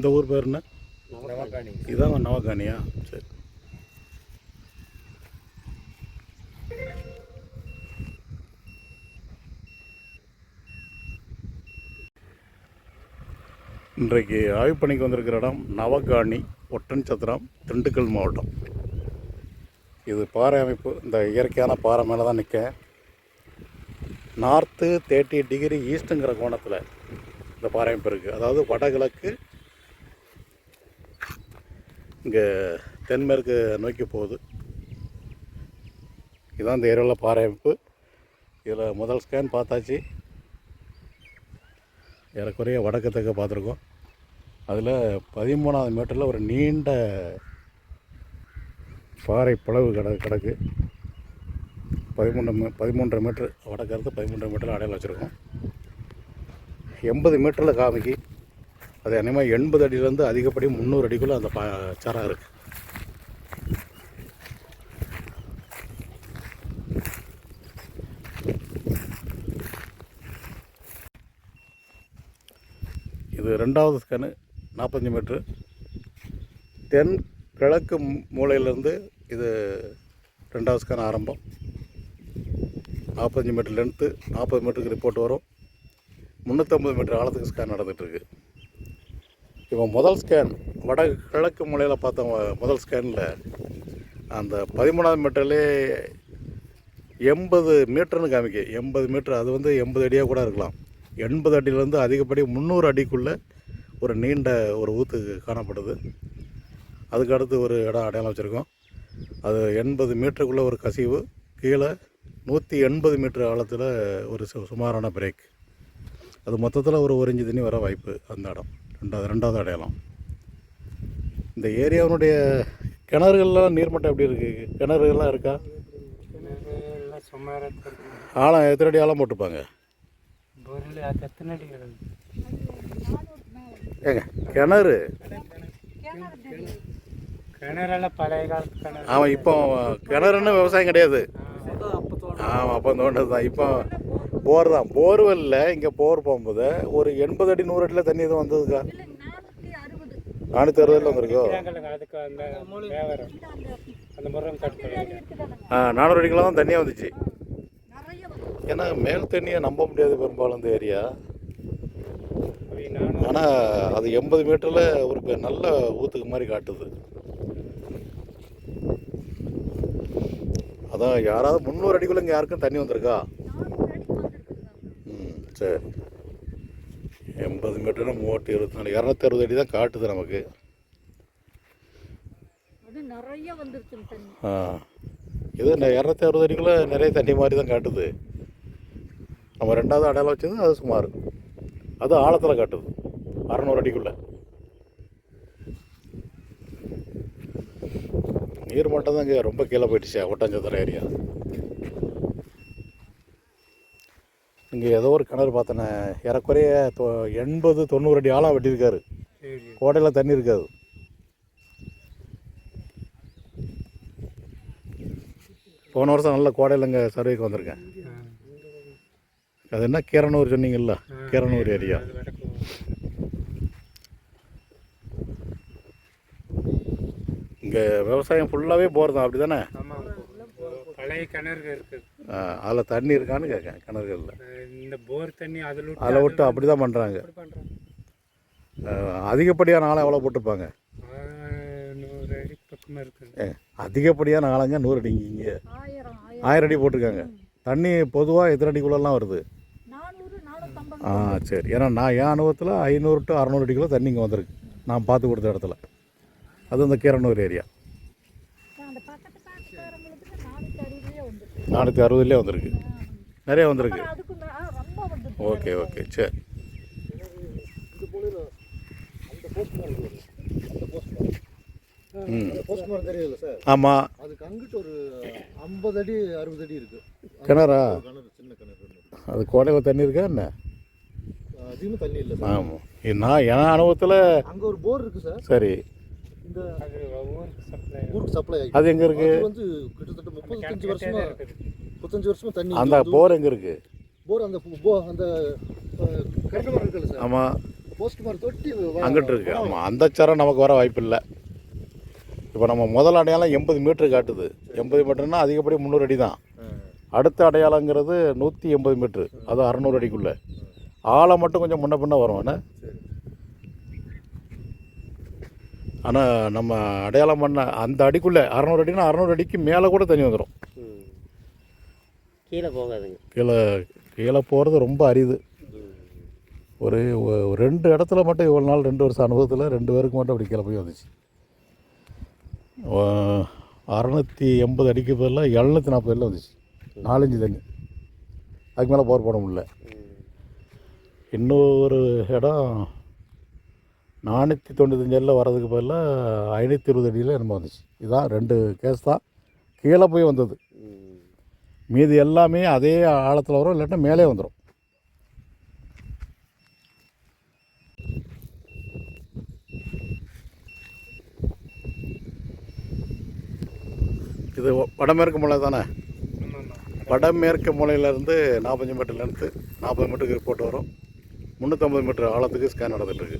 இந்த ஊர் பேர் என்ன? இதான் நவகானியா சரி. இன்றைக்கு ஆய்வு பணிக்கு வந்திருக்கிற இடம் நவகாணி ஒட்டன் சத்திரம் திண்டுக்கல் மாவட்டம். இது பாறை அமைப்பு இந்த இயற்கையான பாறை மேலே தான் நிற்க. நார்த்து தேர்ட்டி டிகிரி ஈஸ்ட்டுங்கிற கோணத்தில் இந்த பாறை அமைப்பு இருக்குது அதாவது வடகிழக்கு இங்கே தென்மேற்கு நோக்கி போகுது. இதுதான் இந்த ஏரியாவில் பாறை அமைப்பு இதில் முதல் ஸ்கேன் பார்த்தாச்சு. ஏறக்குறைய வடக்கு தெற்க பார்த்துருக்கோம். அதில் பதிமூணாவது மீட்டரில் ஒரு நீண்ட பாறை பிளவு கிட கிடக்கு. பதிமூன்று மீ பதிமூன்றரை மீட்ரு வடக்கறுத்து பதிமூன்றரை மீட்டர் அடையாளம் வச்சுருக்கோம். எண்பது மீட்டரில் காமிக்கு. அது என்னமோ எண்பது அடியிலேருந்து அதிகப்படி முந்நூறு அடிக்குள்ளே அந்த பா சரம் இருக்குது இது ரெண்டாவது ஸ்கேனு நாற்பத்தஞ்சு மீட்ரு. தென் கிழக்கு மூலையிலேருந்து இது ரெண்டாவது ஸ்கேன் ஆரம்பம். நாற்பத்தஞ்சு மீட்டர் லென்த்து நாற்பது மீட்டருக்கு ரிப்போர்ட் வரும். முந்நூற்றம்பது மீட்டர் ஆழத்துக்கு ஸ்கேன் நடந்துகிட்ருக்கு இப்போ முதல் ஸ்கேன் வட கிழக்கு மூலையில் பார்த்தோம் முதல் ஸ்கேனில் அந்த பதிமூணாவது மீட்டர்லே எண்பது மீட்டர்னு காமிக்கு. எண்பது மீட்டர் அது வந்து எண்பது அடியாக கூட இருக்கலாம். எண்பது அடியிலேருந்து அதிகப்படி முந்நூறு அடிக்குள்ளே ஒரு நீண்ட ஒரு ஊத்து காணப்படுது. அதுக்கு அடுத்து ஒரு இடம் அடையாளம் வச்சுருக்கோம். அது எண்பது மீட்டருக்குள்ளே ஒரு கசிவு கீழே நூற்றி எண்பது மீட்டர் ஆழத்தில் ஒரு சு- சுமாரான பிரேக் அது மொத்தத்தில் ஒரு ஒரு இன்ச்சு தண்ணி வர வாய்ப்பு அந்த இடம். ரெண்டாவது ரெண்டாவது அடையாளம். இந்த ஏரியாவினுடைய கிணறுகள்லாம் நீர்மட்டம் எப்படி இருக்குது கிணறுகள்லாம் இருக்கா? ஆழம் எத்தனை அடி ஆழம் போட்டுப்பாங்க? ஏங்க கிணறு? பழைய காலத்து கிணறு ஆமாம் இப்போ கிணறுன்னு விவசாயம் கிடையாது. ஆமாம் அப்போ தோண்டது தான் இப்போ போர் தான். போர்வெல்ல இங்கே போர் போகும்போது ஒரு எண்பது அடி நூறு அடியில் தண்ணி எதுவும் வந்ததுக்கா? நானூற்றி அறுபதுல வந்திருக்கோ? ஆ நானூறு அடிக்கெல்லாம் தான் தண்ணியாக வந்துச்சு. ஏன்னா மேல் தண்ணியை நம்ப முடியாது பெரும்பாலும் இந்த ஏரியா. ஆனால் அது எண்பது மீட்டரில் ஒரு நல்ல ஊற்றுக்கு மாதிரி காட்டுது. அதான் யாராவது முந்நூறு அடிக்குள்ள இங்கே யாருக்கும் தண்ணி வந்திருக்கா? சரி எண்பது மீட்டர் மூவட்டு இருபத்தி நாலு. இரநூத்தி அறுபது அடி தான் காட்டுது நமக்கு. ஆ. இது இரநூத்தி அறுபது அடிக்குள்ளே நிறைய தண்ணி மாதிரி தான் காட்டுது. நம்ம ரெண்டாவது அடையாளம் வச்சது அது சுமார். அது ஆழத்தில் காட்டுது. அறநூறு அடிக்குள்ளே. நீர் மட்டம் தான் இங்கே ரொம்ப கீழே போயிடுச்சு ஒட்டஞ்சத்திர ஏரியா. இங்கே ஏதோ ஒரு கிணறு பார்த்தேனே ஏறக்குறைய தொ எண்பது தொண்ணூறு அடி ஆழம் வெட்டியிருக்காரு. கோடையில் தண்ணி இருக்காது. போன வருஷம் நல்ல கோடையில் இங்கே சர்வேக்கு வந்திருக்கேன் அது என்ன? கீரனூர் சொன்னீங்கல்ல? கீரனூர் ஏரியா. இங்கே விவசாயம் ஃபுல்லாகவே தான். அப்படி தானே பழைய கிணறு இருக்குது. அதில் தண்ணி இருக்கான்னு கேட்கேன் கிணறுகளில். இந்த போர் தண்ணி அதில் விட்டு அதில் விட்டு அப்படி தான் பண்ணுறாங்க அதிகப்படியான ஆழம் எவ்வளோ போட்டுப்பாங்க? நூறு அடி பக்கமாக அதிகப்படியான ஆழங்க நூறு அடிங்க இங்கே ஆயிரம் அடி போட்டிருக்காங்க. தண்ணி பொதுவாக எத்தனை அடிக்குள்ளெல்லாம் வருது? ஆ சரி. ஏன்னா நான் என் அனுபவத்தில் ஐநூறு டு அறநூறு அடிக்குள்ள தண்ணி இங்கே வந்திருக்கு. நான் பார்த்து கொடுத்த இடத்துல. அது இந்த கீரனூர் ஏரியா. நானூற்றி அறுபதுலேயே வந்திருக்கு. நிறைய வந்திருக்கு அதுக்கு மே- ஆ, ரொம்ப வந்துருச்சு ஓகே ஓகே சரி. ஆமாம் அதுக்கு அங்கிட்டு ஒரு ஐம்பது அடி அறுபது அடி இருக்கு. கிணறா? சின்ன கிணறு. அது கோடையில் தண்ணி இருக்கா என்ன? அதிகமாக தண்ணி இல்லை ஆமாம் நான் என் அனுபவத்தில் அங்கே ஒரு போர் இருக்கு சார். சரி. இந்த அது ஊருக்கு சப்ளை அது எங்கே இருக்குது அது வந்து கிட்டத்தட்ட முப்பத்தஞ்சு வருஷமா இருக்குது முப்பத்தஞ்சு வருஷமா தண்ணி அந்த போர் எங்கே இருக்குது போர் அந்த போ அந்த கிணறு இருக்குல்ல சார்? ஆமாம் போஸ்ட் மார்க் தொட்டி அங்கிட்டு இருக்கு. ஆமாம் அந்த சரம் நமக்கு வர வாய்ப்பு இல்லை. இப்போ நம்ம முதல் அடையாளம் எண்பது மீட்டர் காட்டுது. எண்பது மீட்டர்னா அதிகப்படி முந்நூறு அடி தான் அடுத்த அடையாளங்கிறது நூற்றி எண்பது மீட்ரு அது அறநூறு அடிக்குள்ளே. ஆழம் மட்டும் கொஞ்சம் முன்ன பின்ன வரும். ஆனால் நம்ம அடையாளம் பண்ண அந்த அடிக்குள்ளே அறநூறு அடினா அறநூறு அடிக்கு மேலே கூட தண்ணி வந்துடும். கீழே போகாதுங்க. கீழே கீழே போகிறது ரொம்ப அரிது. ஒரு ரெண்டு இடத்துல மட்டும் இவ்வளோ நாள் ரெண்டு வருஷம் அனுபவத்தில் ரெண்டு பேருக்கு மட்டும் அப்படி கீழே போய் வந்துச்சு. அறநூற்றி எண்பது அடிக்கு பதிலாக எழுநூற்றி நாற்பது வந்துச்சு. நாலஞ்சு தண்ணி. அதுக்கு மேலே போர் போட முடியல. இன்னொரு இடம் நானூற்றி தொண்ணூத்தஞ்சு வர்றதுக்கு பதிலாக ஐநூற்றி இருபது அடியில் என்னமோ வந்துச்சு. இதுதான் ரெண்டு கேஸ் தான். கீழே போய் வந்தது. மீதி எல்லாமே அதே ஆழத்தில் வரும் இல்லாட்டா மேலே வந்துடும் இது வடமேற்கு மூலை தானே? வடமேற்கு மூலையிலேருந்து நாற்பத்தஞ்சு மீட்டர்லேருந்து நாற்பது மீட்டருக்கு ரிப்போர்ட் வரும். முந்நூற்றம்பது மீட்டர் ஆழத்துக்கு ஸ்கேன் நடந்துகிட்ருக்கு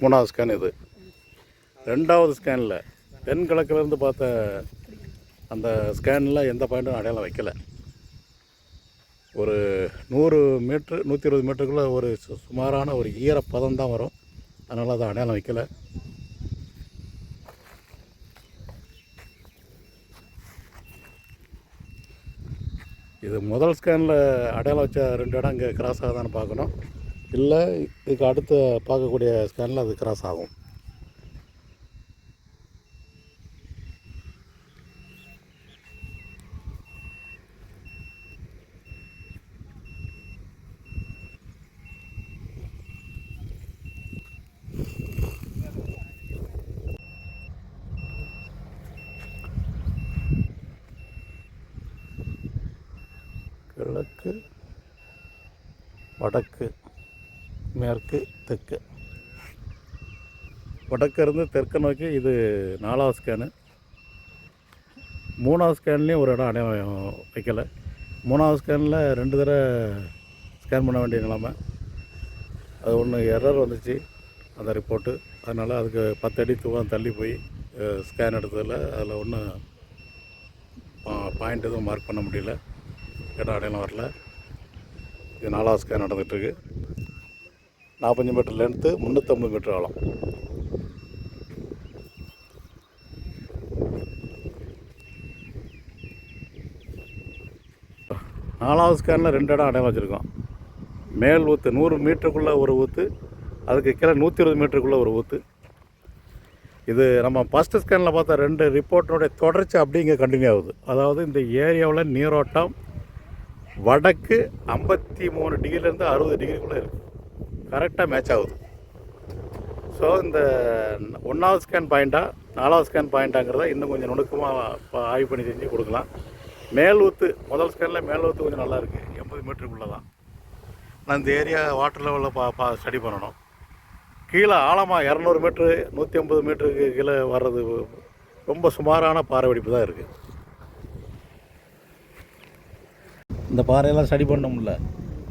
மூணாவது ஸ்கேன் இது. ரெண்டாவது ஸ்கேனில் தென்கிழக்குலேருந்து பார்த்த அந்த ஸ்கேனில் எந்த பாயிண்ட்டும் அடையாளம் வைக்கல. ஒரு நூறு மீட்ரு நூற்றி இருபது மீட்டருக்குள்ளே ஒரு சு- சுமாரான ஒரு ஈரப்பதம் தான் வரும். அதனால் அதை அடையாளம் வைக்கல. இது முதல் ஸ்கேனில் அடையாளம் வச்ச ரெண்டு இடம் இங்கே கிராஸ் ஆகுதான்னு பார்க்கணும். இல்லை இதுக்கு அடுத்து பார்க்கக்கூடிய ஸ்கேனில் அது கிராஸ் ஆகும் கிழக்கு வடக்கு மேற்கு தெற்கு. வடக்கிருந்து தெற்கு நோக்கி இது நாலாவது ஸ்கேனு மூணாவது ஸ்கேன்லேயும் ஒரு இடம் அடையாளம் வைக்கலை. மூணாவது ஸ்கேனில் ரெண்டு தடவை ஸ்கேன் பண்ண வேண்டிய நிலைமை. அது ஒன்று எரர் வந்துச்சு அந்த ரிப்போர்ட்டு அதனால் அதுக்கு பத்து அடி தூரம் தள்ளி போய் ஸ்கேன் எடுத்ததில் அதில் ஒன்றும் பாயிண்ட் எதுவும் மார்க் பண்ண முடியல. இடம் அடையாளம் வரல. இது நாலாவது ஸ்கேன் நடந்துகிட்ருக்கு. நாற்பத்தஞ்சு மீட்டர் லென்த்து முந்நூற்றம்பது மீட்டர் ஆழம். நாலாவது ஸ்கேனில் ரெண்டு இடம் அடையாளம் வச்சுருக்கோம். மேல் ஊற்று நூறு மீட்டருக்குள்ளே ஒரு ஊற்று அதுக்கு கீழே நூற்றி இருபது மீட்டருக்குள்ளே ஒரு ஊற்று இது நம்ம ஃபஸ்ட்டு ஸ்கேனில் பார்த்தா ரெண்டு ரிப்போர்ட்டினுடைய தொடர்ச்சி அப்படியே இங்கே கண்டினியூ ஆகுது. அதாவது இந்த ஏரியாவில் நீரோட்டம் வடக்கு ஐம்பத்தி மூணு டிகிரிலேருந்து அறுபது டிகிரிக்குள்ளே இருக்குது கரெக்டாக மேட்ச் ஆகுது. ஸோ இந்த ஒன்றாவது ஸ்கேன் பாயிண்ட்டா நாலாவது ஸ்கேன் பாயிண்ட்டாங்கிறத இன்னும் கொஞ்சம் நுணுக்கமாக ஆய்வு பண்ணி செஞ்சு கொடுக்கலாம். மேல் முதல் ஸ்கேனில் மேல் கொஞ்சம் நல்லாயிருக்கு எண்பது மீட்டருக்குள்ளே தான். நான் இந்த ஏரியா வாட்டர் லெவலில் பா பா ஸ்டடி பண்ணணும். கீழே ஆழமாக இரநூறு மீட்ரு நூற்றி ஐம்பது மீட்டருக்கு கீழே வர்றது ரொம்ப சுமாரான பாறை வெடிப்பு தான் இருக்குது இந்த பாறையெல்லாம் ஸ்டடி பண்ணோம்ல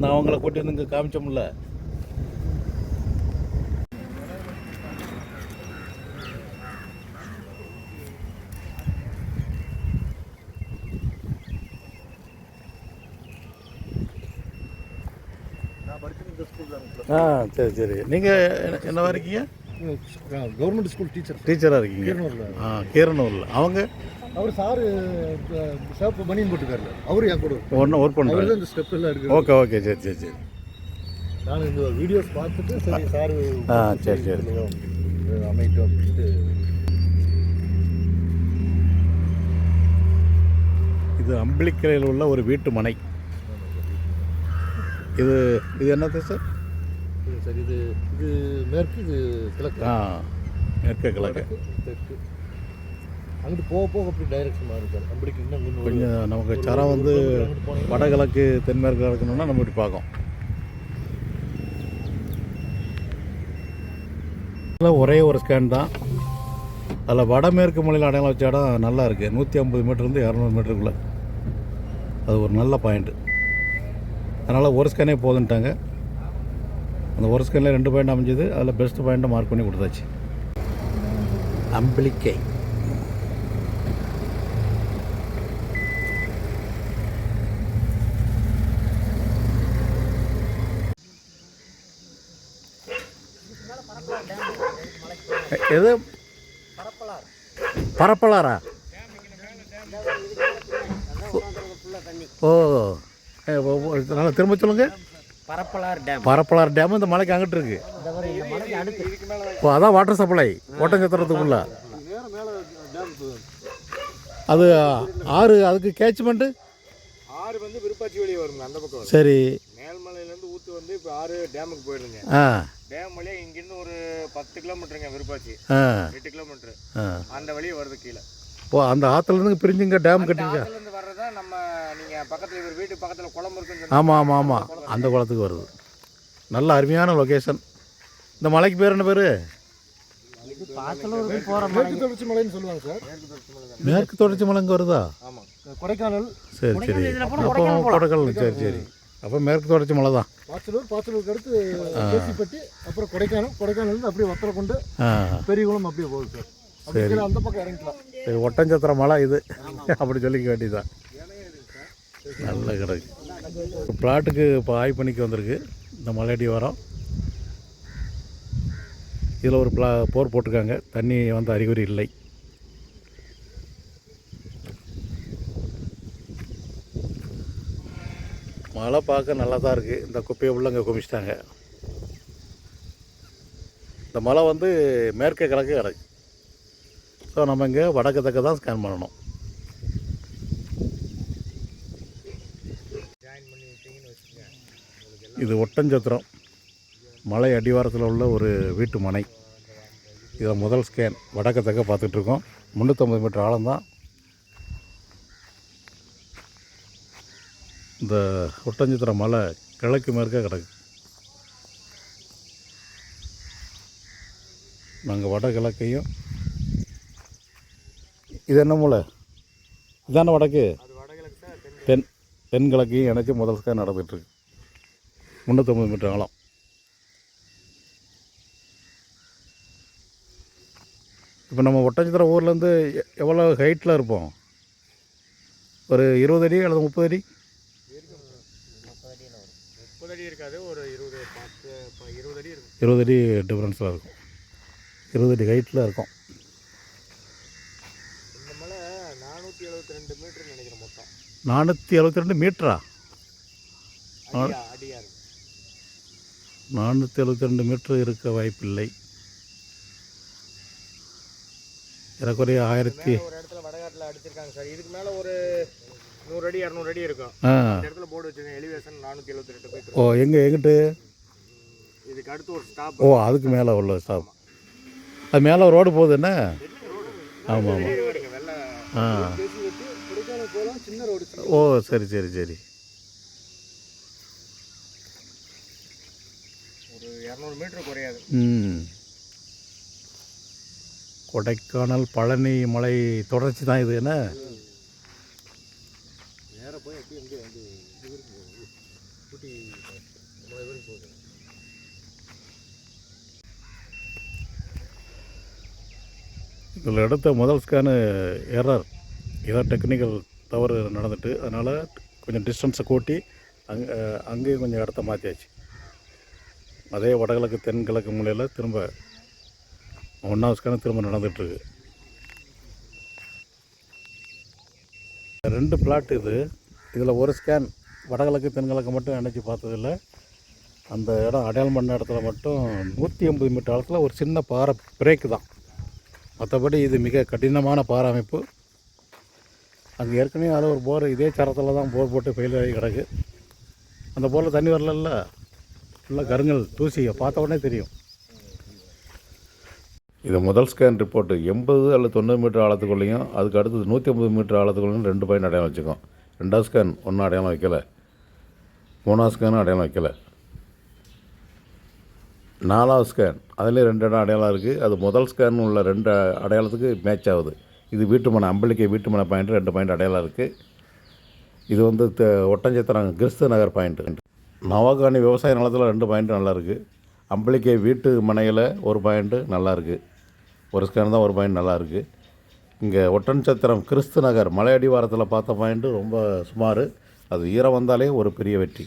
நான் அவங்கள கூட்டி வந்து இங்கே ஸ்கூல் தான் ஆ சரி சரி. நீங்கள் என்னவா இருக்கீங்க? Government school teacher. டீச்சராக இருக்கீங்க. கீரனூரில். ஆ கீரனூரில். அவங்க? அவர் சாரு சேப்பு மணியன் போட்டுக்காருல. அவர் என் கூட. ஒன்று ஒர்க் பண்ணுறாரு இந்த ஸ்டெப் எல்லாம் எடுக்கிறது. ஓகே ஓகே சரி சரி சரி. நான் இந்த வீடியோஸ் பார்த்துட்டு சரி சார் ஆ, சரி, சரி. அமைட்டோம் அப்படின்ட்டு இது அம்பிளிக்கரையில் உள்ள ஒரு வீட்டு மனை. இது இது என்னது சார் இது சரி இது இது மேற்கு இது கிழக்கு. ஆ மேற்கு கிழக்கு. தெற்கு. அங்கிட்டு போக போக அப்படி டைரக்ஷன் மாறி சார். அப்படிக்கு இன்னும் கொஞ்சம் நமக்கு சரம் வந்து வடகிழக்கு தென்மேற்கு இருக்கணும்னா நம்ம இப்படி பார்க்கும். ஒரே ஒரு ஸ்கேன் தான். அதில் வடமேற்கு மூலையில் அடையாளம் வச்ச இடம் நல்லா இருக்குது நூற்றி ஐம்பது மீட்டர்லேருந்து இரநூறு மீட்டருக்குள்ளே அது ஒரு நல்ல பாயிண்ட்டு அதனால் ஒரு ஸ்கேனே போதுன்ட்டாங்க. அந்த ஒரு ஸ்கேனில் ரெண்டு பாயிண்ட் அமைஞ்சது. அதில் பெஸ்ட் பாயிண்ட்டை மார்க் பண்ணி கொடுத்தாச்சு. அம்பிளிக்கை. எது? பரப்பலாரா? ஓ நல்லா திரும்ப சொல்லுங்கள் பரப்பலார் டேம். பரப்பலார் டேம் இந்த மலைக்கு அங்கிட்டு இருக்கு. ஓ அதான் வாட்டர் சப்ளை ஓட்டஞ்சத்திரத்துக்குள்ள அது ஆறு அதுக்கு கேட்ச்மெண்ட்டு ஆறு வந்து விருப்பாச்சி வழியே வருங்க அந்த பக்கம் வரும். சரி. வந்து இப்போ ஆறு டேமுக்கு போயிடுங்க. ஆ. டேம் வழியா இங்கிருந்து ஒரு பத்து கிலோமீட்டருங்க விருப்பாச்சி. ஆ. எட்டு கிலோமீட்டர். ஆ. அந்த வழியே வருது கீழே. ஓ அந்த ஆற்றுலேருந்து பிரிஞ்சுங்க டேம் கட்டிருக்கா இருந்து வர்றதா நம்ம நீங்க பக்கத்துல இவர் வீட்டு பக்கத்துல குளம் இருக்குன்னு ஆமாம் ஆமாம் ஆமாம் அந்த குளத்துக்கு வருது. நல்ல அருமையான லொக்கேஷன் இந்த மலைக்கு பேர் என்ன பேர்? மேற்கு தொடர்ச்சி மலைன்னு சொல்லுவாங்க சார். மேற்கு தொடர்ச்சி மலைங்க வருதா? ஆமாம் கொடைக்கானல். சரி சரி. கொடைக்கானல் சரி சரி. அப்போ மேற்கு தொடர்ச்சி மலை தான். பாச்சலூர் பாச்சலூருக்கு அடுத்து கேசிப்பட்டி அப்புறம் கொடைக்கானல். கொடைக்கானல் அப்படியே வத்தலை கொண்டு பெரியகுளம் அப்படியே போகுது சார். கீழே அந்த பக்கம் இறங்கிக்கலாம். சரி ஒட்டஞ்சத்திர மலை இது. அப்படி சொல்லிக்க வேண்டியதுதான். நல்ல கிடக்கு பிளாட்டுக்கு இப்போ ஆய்வு பண்ணிக்கு வந்திருக்கு. இந்த மலையடி வரோம். இதில் ஒரு பிளா போர் போட்டிருக்காங்க. தண்ணி வந்து அறிகுறி இல்லை. மழை பார்க்க நல்லா தான் இருக்குது இந்த குப்பையை உள்ள இங்கே குமிச்சிட்டாங்க. இந்த மலை வந்து மேற்கு கிழக்கு கிடக்கு. ஸோ நம்ம இங்கே வடக்கு தக்க தான் ஸ்கேன் பண்ணணும். இது ஒட்டஞ்சத்திரம் மலை அடிவாரத்தில் உள்ள ஒரு வீட்டு மனை. இதில் முதல் ஸ்கேன் வடக்கு தக்க பார்த்துட்ருக்கோம் முந்நூற்றம்பது மீட்டர் ஆழம்தான். இந்த ஒட்டஞ்சித்திர மலை கிழக்கு மேற்க கிடக்கு. நாங்கள் வடகிழக்கையும் இது என்ன மூலை இதான வடக்கு? தென் தென் தென்கிழக்கையும் இணைச்சி முதல் ஸ்கேன் நடந்துகிட்ருக்கு முந்நூற்றம்பது மீட்டர் ஆழம். இப்போ நம்ம ஒட்டஞ்சித்திர ஊர்லேருந்து எவ்வளோ ஹைட்டில் இருப்போம்? ஒரு இருபது அடி அல்லது முப்பது அடி முப்பது அடி இருக்காது ஒரு இருபது பத்து ப- இருபது அடி டிஃப்ரென்ஸில் இருக்கும். இருபது அடி ஹைட்டில் இருக்கும். இந்த மலை நானூற்றி எழுபத்தி ரெண்டு மீட்டர் நினைக்கிறேன் மொத்தம். நானூற்றி எழுபத்தி ரெண்டு மீட்டரா நானூற்றி எழுபத்தி ரெண்டு மீட்ரு இருக்க வாய்ப்பில்லை. ஏறக்குறைய ஆயிரத்தி மேல ஒரு இடத்துல வடகாட்டில் அடிச்சிருக்காங்க சார். இதுக்கு மேலே ஒரு நூறு அடி இரநூறு அடி இருக்கும். இடத்துல போர்டு வச்சிருக்கேன். எலிவேஷன் நானூற்றி எழுபத்தி ரெண்டு மீட்டர் ஓ எங்கே எங்கிட்டு? இதுக்கு அடுத்து ஒரு ஸ்டாப் ஓ அதுக்கு மேலே உள்ள ஸ்டாப் அது மேலே ரோடு போகுது என்ன? ஆமாம் ஆமாம் ஆ. ஓ சரி சரி சரி. ஒரு இரநூறு மீட்டர் குறையாது. ம். கொடைக்கானல் பழனி மலை தொடர்ச்சி தான் இது என்ன நேராக போய் அப்படியே வந்து வந்து இது வரைக்கும் போகுது. ஊட்டி மலை வரைக்கும் போகுது இதில் எடுத்த முதல் ஸ்கேனு எரர் ஏதோ டெக்னிக்கல் தவறு நடந்துட்டு அதனால் கொஞ்சம் டிஸ்டன்ஸை கூட்டி அங்கே அங்கேயும் கொஞ்சம் இடத்த மாற்றியாச்சு அதே வடகிழக்கு தென்கிழக்கு மூலையில் திரும்ப ஒன்றாவது ஸ்கேனு திரும்ப நடந்துகிட்ருக்கு ரெண்டு பிளாட் இது. இதில் ஒரு ஸ்கேன் வடகிழக்கு தென்கிழக்கு மட்டும் நினச்சி பார்த்ததில்ல. அந்த இடம் அடையாளம் பண்ண இடத்துல மட்டும் நூற்றி எண்பது மீட்டர் ஆழத்தில் ஒரு சின்ன பாறை பிரேக்கு தான். மற்றபடி இது மிக கடினமான பாறை அமைப்பு அது ஏற்கனவே அதில் ஒரு போர் இதே சரத்தில் தான் போர் போட்டு ஃபெயில் ஆகி கிடக்கு. அந்த போரில் தண்ணி வரலல்ல? ஃபுல்லாக கருங்கல் தூசியை பார்த்த உடனே தெரியும். இது முதல் ஸ்கேன் ரிப்போர்ட்டு எண்பது அல்லது தொண்ணூறு மீட்டர் ஆழத்துக்குள்ளேயும் அதுக்கு அடுத்தது நூற்றி ஐம்பது மீட்டர் ஆழத்துக்குள்ளேயும் ரெண்டு பாயிண்ட் அடையாளம் வச்சுக்கோம். ரெண்டாவது ஸ்கேன் ஒன்றும் அடையாளம் வைக்கலை. மூணாவது ஸ்கேனும் அடையாளம் வைக்கல. நாலாவது ஸ்கேன் அதுலேயும் ரெண்டு இடம் அடையாளம் இருக்குது அது முதல் ஸ்கேன் உள்ள ரெண்டு அடையாளத்துக்கு மேட்ச் ஆகுது. இது வீட்டுமனை அம்பளிக்கை வீட்டுமனை பாயிண்ட் ரெண்டு பாயிண்ட் அடையாளம் இருக்குது இது வந்து த- ஒட்டஞ்சத்திரம் கிறிஸ்து நகர் பாயிண்ட்டு நவாகாணி விவசாய நிலத்தில் ரெண்டு பாயிண்ட் நல்லா இருக்குது அம்பளிக்கை வீட்டு மனையில் ஒரு பாயிண்ட்டு நல்லாயிருக்கு ஒரு ஸ்கேன் தான் ஒரு பாயிண்ட் நல்லாயிருக்கு இங்கே ஒட்டன்சத்திரம் கிறிஸ்து நகர் மலையடிவாரத்தில் பார்த்த பாயிண்ட்டு ரொம்ப சுமார். அது ஈரம் வந்தாலே ஒரு பெரிய வெற்றி.